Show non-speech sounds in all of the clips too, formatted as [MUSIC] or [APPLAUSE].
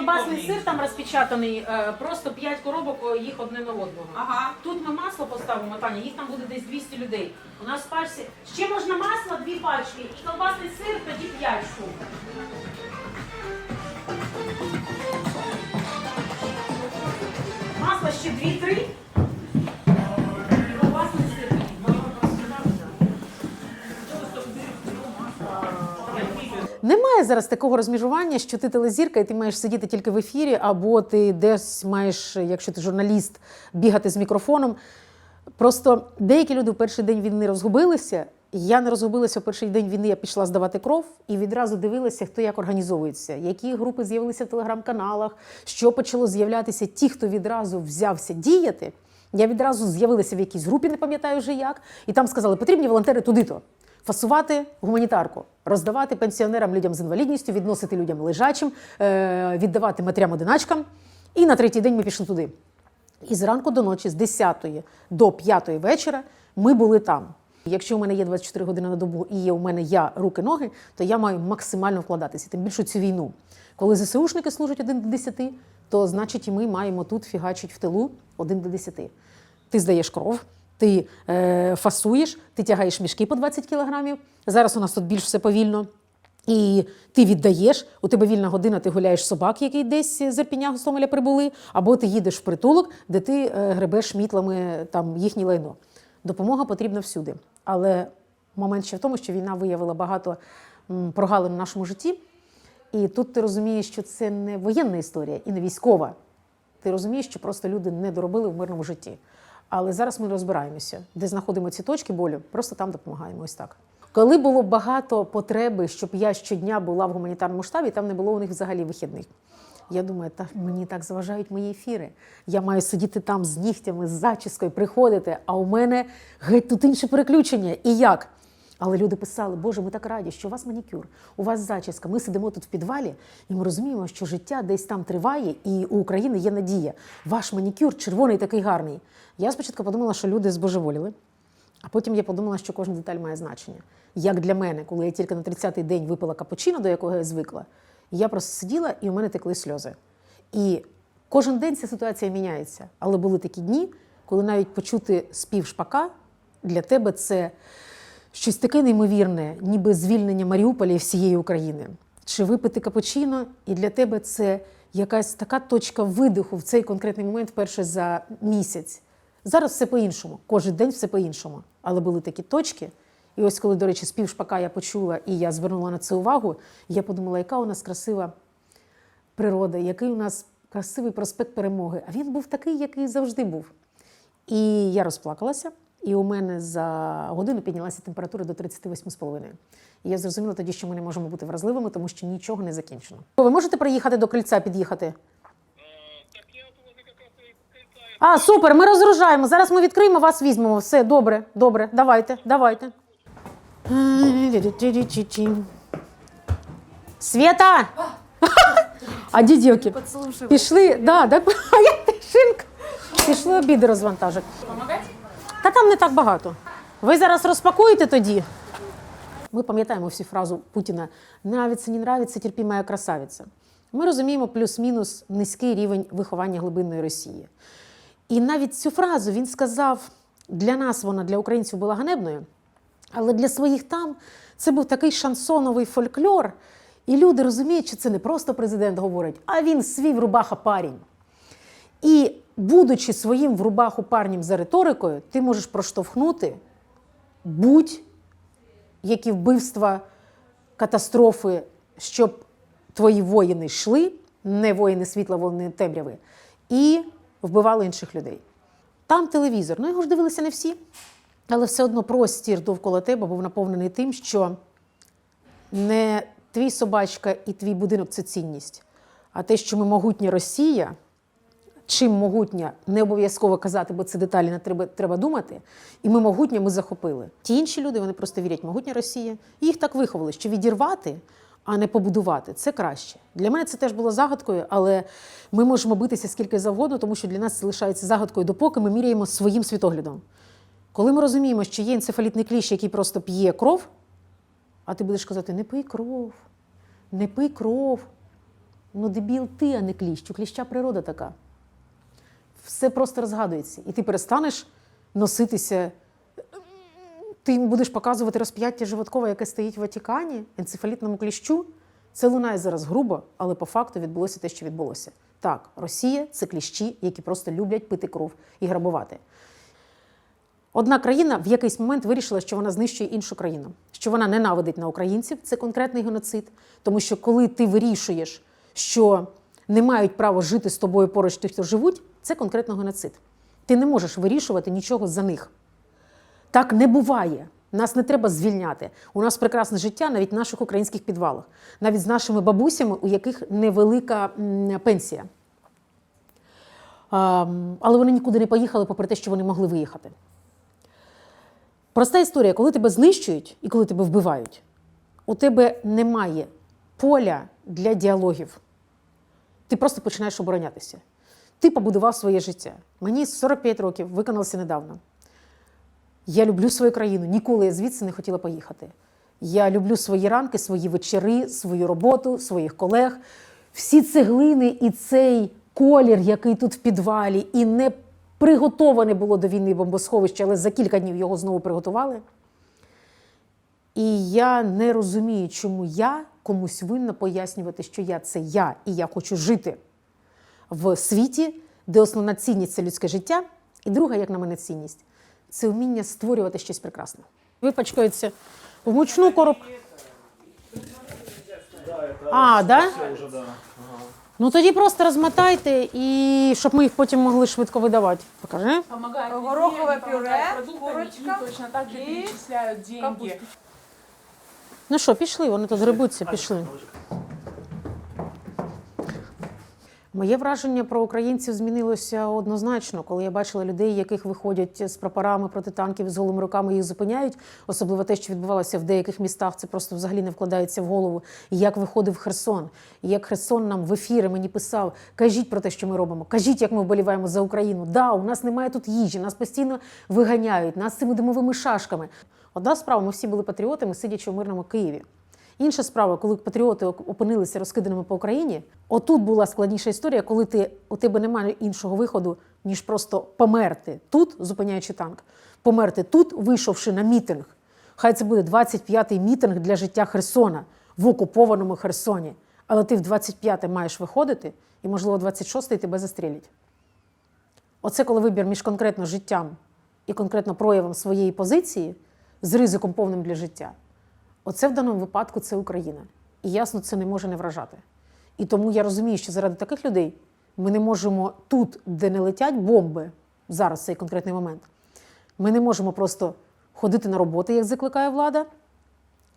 колбасний сир там розпечатаний, е, просто 5 коробок о, їх одне на одного. Ага. Тут ми масло поставимо, Таня, їх там буде десь 200 людей. У нас в пачці ще можна масло, дві пачки, і колбасний сир тоді 5 штук. Зараз такого розміжування, що ти телезірка і ти маєш сидіти тільки в ефірі, або ти десь маєш, якщо ти журналіст, бігати з мікрофоном. Просто деякі люди в перший день війни розгубилися. Я не розгубилася в перший день війни, я пішла здавати кров і відразу дивилася, хто як організовується, які групи з'явилися в телеграм-каналах, що почало з'являтися. Ті, хто відразу взявся діяти. Я відразу з'явилася в якійсь групі, не пам'ятаю вже як, і там сказали, потрібні волонтери туди-то. Фасувати гуманітарку, роздавати пенсіонерам, людям з інвалідністю, відносити людям лежачим, е, віддавати матерям-одиначкам. І на третій день ми пішли туди. І зранку до ночі, з 10 до 5 вечора, ми були там. Якщо у мене є 24 години на добу і є у мене я руки, ноги, то я маю максимально вкладатися. Тим більше цю війну. Коли ЗСУшники служать 1 до 10, то значить і ми маємо тут фігачить в тилу 1 до 10. Ти здаєш кров, ти е, фасуєш, ти тягаєш мішки по 20 кілограмів. Зараз у нас тут більш все повільно. І ти віддаєш, у тебе вільна година, ти гуляєш собак, які десь з Ірпіня Гостомеля прибули, або ти їдеш в притулок, де ти е, гребеш мітлами там їхнє лайно. Допомога потрібна всюди. Але момент ще в тому, що війна виявила багато прогалин в нашому житті. І тут ти розумієш, що це не воєнна історія і не військова. Ти розумієш, що просто люди не доробили в мирному житті. Але зараз ми розбираємося, де знаходимо ці точки болю, просто там допомагаємо. Ось так. Коли було багато потреби, щоб я щодня була в гуманітарному штабі, там не було у них взагалі вихідних. Я думаю, та мені так заважають мої ефіри. Я маю сидіти там з нігтями, з зачіскою, приходити, а у мене геть тут інше переключення. І як? Але люди писали, Боже, ми так раді, що у вас манікюр, у вас зачіска. Ми сидимо тут в підвалі, і ми розуміємо, що життя десь там триває, і у України є надія. Ваш манікюр червоний такий гарний. Я спочатку подумала, що люди збожеволіли, а потім я подумала, що кожна деталь має значення. Як для мене, коли я тільки на 30-й день випила капучино, до якого я звикла, я просто сиділа і у мене текли сльози. І кожен день ця ситуація міняється. Але були такі дні, коли навіть почути спів шпака для тебе це щось таке неймовірне, ніби звільнення Маріуполя і всієї України. Чи випити капучино, і для тебе це якась така точка видиху в цей конкретний момент вперше за місяць. Зараз все по-іншому, кожен день все по-іншому. Але були такі точки. І ось коли, до речі, спів шпака я почула і я звернула на це увагу, я подумала, яка у нас красива природа, який у нас красивий проспект перемоги. А він був такий, який завжди був. І я розплакалася, і у мене за годину піднялася температура до 38,5. І я зрозуміла тоді, що ми не можемо бути вразливими, тому що нічого не закінчено. Ви можете приїхати до крильця, під'їхати? Так кольца. А, супер, ми розгружаємо. Зараз ми відкриємо, вас візьмемо. Все, добре, добре, давайте, давайте. Света! А де дівки? Пішли, да, да, [LAUGHS] а я тишинка. Пішли обіди розвантажити. Та там не так багато. Ви зараз розпакуєте тоді? Ми пам'ятаємо всю фразу Путіна «нравиться, не нравиться, терпімая красавиця. Ми розуміємо плюс-мінус низький рівень виховання глибинної Росії. І навіть цю фразу він сказав, для нас вона, для українців, була ганебною, але для своїх там це був такий шансоновий фольклор. І люди розуміють, що це не просто президент говорить, а він свій рубаха парень. І будучи своїм в рубаху парнем за риторикою, ти можеш проштовхнути будь-які вбивства, катастрофи, щоб твої воїни йшли, не воїни світла, воїни темряви, і вбивали інших людей. Там телевізор. Ну його ж дивилися не всі, але все одно простір довкола тебе був наповнений тим, що не твій собачка і твій будинок це цінність, а те, що ми могутня Росія. Чим могутня, не обов'язково казати, бо це деталі не треба, треба думати. І ми могутня ми захопили. Ті інші люди вони просто вірять, могутня Росія. І їх так виховали, що відірвати, а не побудувати це краще. Для мене це теж було загадкою, але ми можемо битися скільки завгодно, тому що для нас це лишається загадкою, допоки ми міряємо своїм світоглядом. Коли ми розуміємо, що є енцефалітний кліщ, який просто п'є кров, а ти будеш казати: не пий кров, не пий кров. Ну, дебіл ти, а не кліщ. У кліща природа така. Все просто розгадується. І ти перестанеш носитися. Ти будеш показувати розп'яття животкова, яке стоїть в Ватикані, енцефалітному кліщу. Це лунає зараз грубо, але по факту відбулося те, що відбулося. Так, Росія це кліщі, які просто люблять пити кров і грабувати. Одна країна в якийсь момент вирішила, що вона знищує іншу країну, що вона ненавидить на українців, це конкретний геноцид. Тому що коли ти вирішуєш, що не мають права жити з тобою поруч ті, хто живуть, це конкретно геноцид. Ти не можеш вирішувати нічого за них. Так не буває. Нас не треба звільняти. У нас прекрасне життя навіть в наших українських підвалах, навіть з нашими бабусями, у яких невелика пенсія. Але вони нікуди не поїхали, попри те, що вони могли виїхати. Проста історія, коли тебе знищують і коли тебе вбивають, у тебе немає поля для діалогів. Ти просто починаєш оборонятися. Ти побудував своє життя. Мені 45 років, виконалося недавно. Я люблю свою країну, ніколи я звідси не хотіла поїхати. Я люблю свої ранки, свої вечори, свою роботу, своїх колег. Всі цеглини і цей колір, який тут в підвалі, і не приготоване було до війни бомбосховище, але за кілька днів його знову приготували. І я не розумію, чому я комусь винна пояснювати, що я це я, і я хочу жити в світі, де основна цінність це людське життя, і друга, як на мене, цінність це вміння створювати щось прекрасне. Випачкаються в мучну коробку. А, да? Ну тоді просто розмотайте і щоб ми їх потім могли швидко видавати. Покажи. Везде, пюре, курочка точно так же перечисляют деньги. Ну що, пішли, вони тут грибуться, пішли. Моє враження про українців змінилося однозначно, коли я бачила людей, яких виходять з прапорами проти танків з голими руками їх зупиняють. Особливо те, що відбувалося в деяких містах, це просто взагалі не вкладається в голову. Як виходив Херсон, як Херсон нам в ефірі мені писав: кажіть про те, що ми робимо, кажіть, як ми вболіваємо за Україну. Да, у нас немає тут їжі, нас постійно виганяють, нас цими димовими шашками. Одна справа, ми всі були патріотами, сидячи в мирному Києві. Інша справа, коли патріоти опинилися розкиданими по Україні, отут була складніша історія, коли ти, у тебе немає іншого виходу, ніж просто померти тут, зупиняючи танк, померти тут, вийшовши на мітинг. Хай це буде 25-й мітинг для життя Херсона в окупованому Херсоні. Але ти в 25-те маєш виходити, і, можливо, 26-й тебе застрілять. Оце коли вибір між конкретно життям і конкретно проявом своєї позиції з ризиком повним для життя. Оце в даному випадку це Україна. І ясно, це не може не вражати. І тому я розумію, що заради таких людей ми не можемо тут, де не летять бомби, зараз цей конкретний момент, ми не можемо просто ходити на роботу, як закликає влада,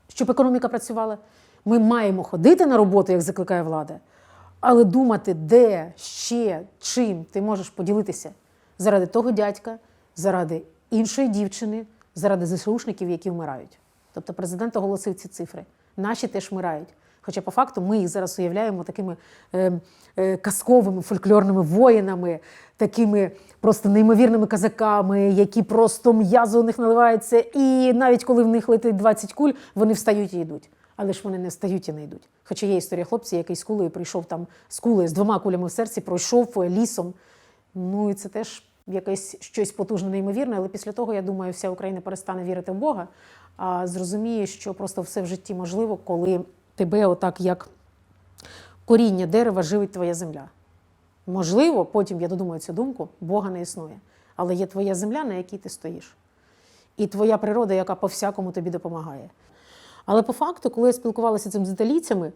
щоб економіка працювала. Ми маємо ходити на роботу, як закликає влада, але думати, де, ще, чим ти можеш поділитися заради того дядька, заради іншої дівчини, заради ЗСУшників, які вмирають. Тобто президент оголосив ці цифри. Наші теж вмирають. Хоча по факту ми їх зараз уявляємо такими е, е, казковими фольклорними воїнами, такими просто неймовірними казаками, які просто м'язо у них наливається, і навіть коли в них летить 20 куль, вони встають і йдуть. Але ж вони не встають і не йдуть. Хоча є історія хлопця, який з кулею прийшов там з кулею, з двома кулями в серці, пройшов лісом. Ну і це теж якесь щось потужне, неймовірне. Але після того, я думаю, вся Україна перестане вірити в Бога, а зрозуміє, що просто все в житті можливо, коли тебе, отак як коріння дерева, живить твоя земля. Можливо, потім я додумаю цю думку, Бога не існує. Але є твоя земля, на якій ти стоїш. І твоя природа, яка по всякому тобі допомагає. Але по факту, коли я спілкувалася цим з італійцями,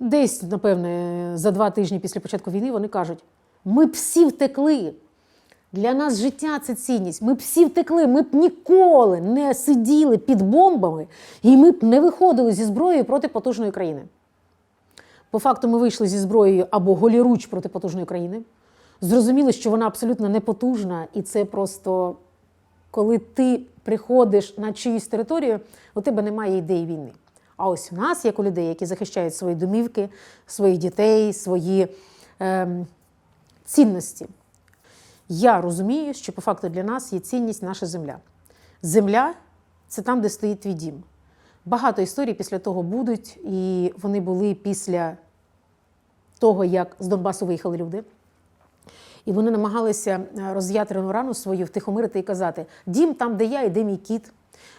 десь, напевне, за два тижні після початку війни вони кажуть: ми всі втекли. Для нас життя це цінність. Ми б всі втекли, ми б ніколи не сиділи під бомбами, і ми б не виходили зі зброєю проти потужної країни. По факту, ми вийшли зі зброєю або голіруч проти потужної країни. Зрозуміли, що вона абсолютно непотужна, і це просто коли ти приходиш на чиюсь територію, у тебе немає ідеї війни. А ось у нас, як у людей, які захищають свої домівки, своїх дітей, свої ем, цінності. Я розумію, що по факту для нас є цінність наша земля. Земля це там, де стоїть твій дім. Багато історій після того будуть, і вони були після того, як з Донбасу виїхали люди. І вони намагалися е, роз'ятрену рану свою втихомирити і казати: дім там, де я, іде мій кіт,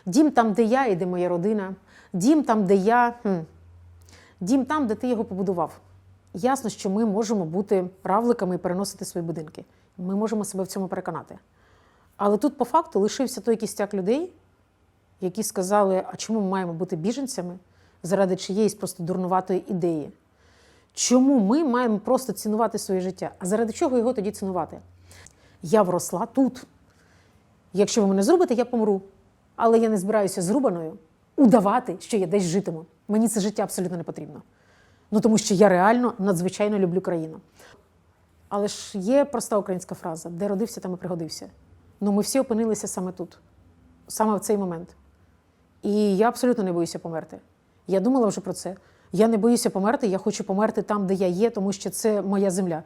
дім там, де я, іде моя родина, дім там, де я, хм. дім там, де ти його побудував. Ясно, що ми можемо бути равликами і переносити свої будинки. Ми можемо себе в цьому переконати. Але тут, по факту, лишився той кістяк людей, які сказали, а чому ми маємо бути біженцями заради чиєїсь просто дурнуватої ідеї? Чому ми маємо просто цінувати своє життя? А заради чого його тоді цінувати? Я вросла тут. Якщо ви мене зрубите, я помру. Але я не збираюся зрубаною удавати, що я десь житиму. Мені це життя абсолютно не потрібно. Ну тому що я реально надзвичайно люблю країну. Але ж є проста українська фраза: де родився, там і пригодився. Ну, ми всі опинилися саме тут, саме в цей момент. І я абсолютно не боюся померти. Я думала вже про це. Я не боюся померти, я хочу померти там, де я є, тому що це моя земля.